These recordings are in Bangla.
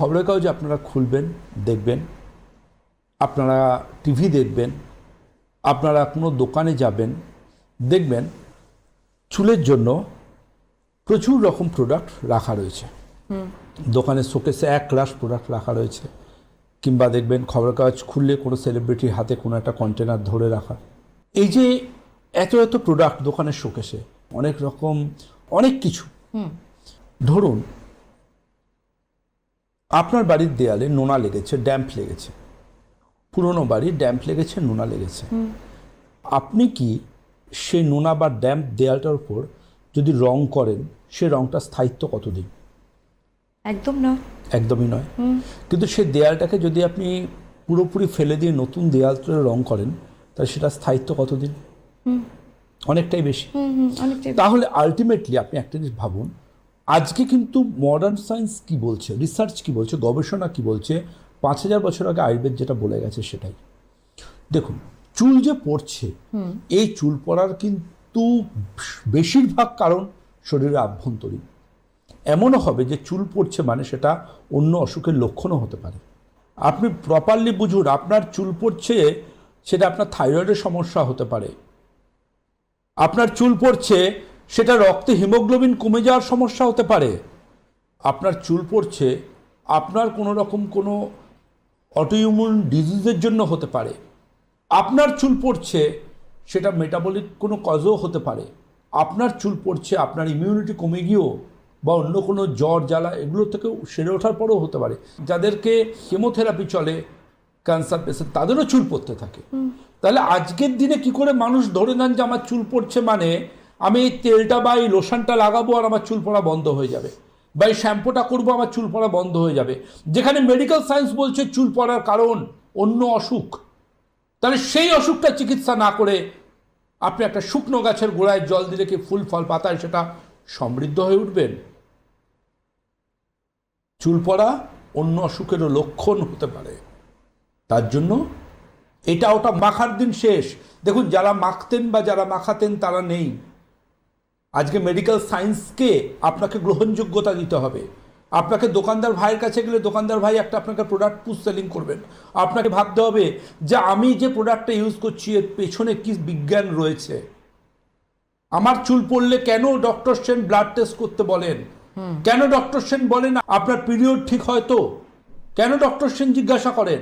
খবরের কাগজ আপনারা খুলবেন দেখবেন। আপনারা টিভি দেখবেন আপনারা কোনো দোকানে যাবেন দেখবেন চুলের জন্য প্রচুর রকম প্রোডাক্ট রাখা রয়েছে। দোকানের শোকেসে এক রাশ প্রোডাক্ট রাখা রয়েছে। কিংবা দেখবেন খবরের কাগজ খুললে কোনো সেলিব্রিটির হাতে কোনো একটা কন্টেনার ধরে রাখা। এই যে এত এত প্রোডাক্ট দোকানের শোকেসে অনেক রকম অনেক কিছু। ধরুন আপনার বাড়ির দেয়ালে নোনা লেগেছে ড্যাম্প লেগেছে। পুরনো বাড়ি ড্যাম্প লেগেছে নোনা লেগেছে। আপনি কি সেই নোনা বা ড্যাম্প দেয়ালটার উপর যদি রং করেন সে রংটা স্থায়িত্ব কতদিন? একদম না। একদমই নয়। কিন্তু সেই দেয়ালটাকে যদি আপনি পুরোপুরি ফেলে দিয়ে নতুন দেয়াল তুলে রং করেন তাহলে সেটা স্থায়িত্ব কতদিন? অনেকটাই বেশি। তাহলে আলটিমেটলি আপনি একটা জিনিস ভাবুন আজকে কিন্তু মডার্ন সায়েন্স কি বলছে রিসার্চ কি বলছে গবেষণা কি বলছে পাঁচ হাজার বছর আগে আয়ুর্বেদ যেটা বলে গেছে সেটাই। দেখুন চুল যে পড়ছে এই চুল পড়ার কিন্তু বেশিরভাগ কারণ শরীরে আভ্যন্তরীণ। এমনও হবে যে চুল পড়ছে মানে সেটা অন্য অসুখের লক্ষণও হতে পারে। আপনি প্রপারলি বুঝুন আপনার চুল পড়ছে সেটা আপনার থাইরয়েডের সমস্যা হতে পারে। আপনার চুল পড়ছে সেটা রক্তে হিমোগ্লোবিন কমে যাওয়ার সমস্যা হতে পারে। আপনার চুল পড়ছে আপনার কোনো রকম কোনো অটোইমিউন ডিজিজের জন্য হতে পারে। আপনার চুল পড়ছে সেটা মেটাবলিক কোনো কজও হতে পারে। আপনার চুল পড়ছে আপনার ইমিউনিটি কমে গিয়েও বা অন্য কোনো জ্বর জ্বালা এগুলো থেকেও সেরে ওঠার পরেও হতে পারে। যাদেরকে কেমোথেরাপি চলে ক্যান্সার পেশেন্ট তাদেরও চুল পড়তে থাকে। তাহলে আজকের দিনে কি করে মানুষ ধরে নেন যে আমার চুল পড়ছে মানে আমি এই তেলটা বা এই লোশনটা লাগাবো আর আমার চুল পড়া বন্ধ হয়ে যাবে। বা এই শ্যাম্পুটা করব, আমার চুল পড়া বন্ধ হয়ে যাবে। যেখানে মেডিকেল সায়েন্স বলছে চুল পড়ার কারণ, অন্য অসুখ। তাহলে সেই অসুখটা চিকিৎসা না করে আপনি একটা শুকনো গাছের গোড়ায় জল দিলে কি ফুল, ফল, পাতায় সেটা সমৃদ্ধ হয়ে উঠবেন? চুল পড়া অন্য অসুখেরও লক্ষণ হতে পারে। তার জন্য এটা ওটা মাখার দিন শেষ। দেখুন, যারা মাখতেন বা যারা মাখাতেন তারা নেই। আজকে মেডিকেল সায়েন্সকে আপনাকে গ্রহণযোগ্যতা দিতে হবে। আপনাকে দোকানদার ভাইয়ের কাছে গেলে দোকানদার ভাই একটা আপনাকে প্রোডাক্ট পুশ সেলিং করবেন। আপনাকে ভাবতে হবে যে আমি যে প্রোডাক্টটা ইউজ করছি এর পেছনে কি বিজ্ঞান রয়েছে? আমার চুল পড়লে কেন ডক্টর সেন ব্লাড টেস্ট করতে বলেন? কেন ডক্টর সেন বলেন আপনার পিরিয়ড ঠিক হয় তো? কেন ডক্টর সেন জিজ্ঞাসা করেন?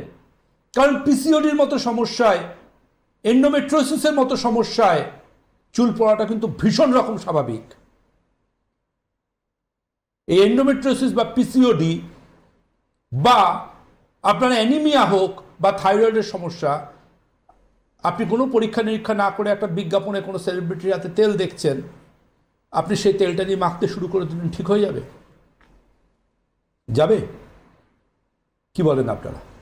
কারণ পিসিওডির মতো সমস্যায় এন্ডোমেট্রোসিসের মতো সমস্যায় চুল পড়াটা কিন্তু ভীষণ রকম স্বাভাবিক। এই এন্ডোমেট্রোসিস বা পিসিওডি বা আপনার অ্যানিমিয়া হোক বা থাইরয়েডের সমস্যা, আপনি কোনো পরীক্ষা নিরীক্ষা না করে একটা বিজ্ঞাপনে কোনো সেলিব্রিটির হাতে তেল দেখছেন, আপনি সেই তেলটা নিয়ে মাখতে শুরু করে দিলেন, ঠিক হয়ে যাবে? যাবে? কি বলেন আপনারা?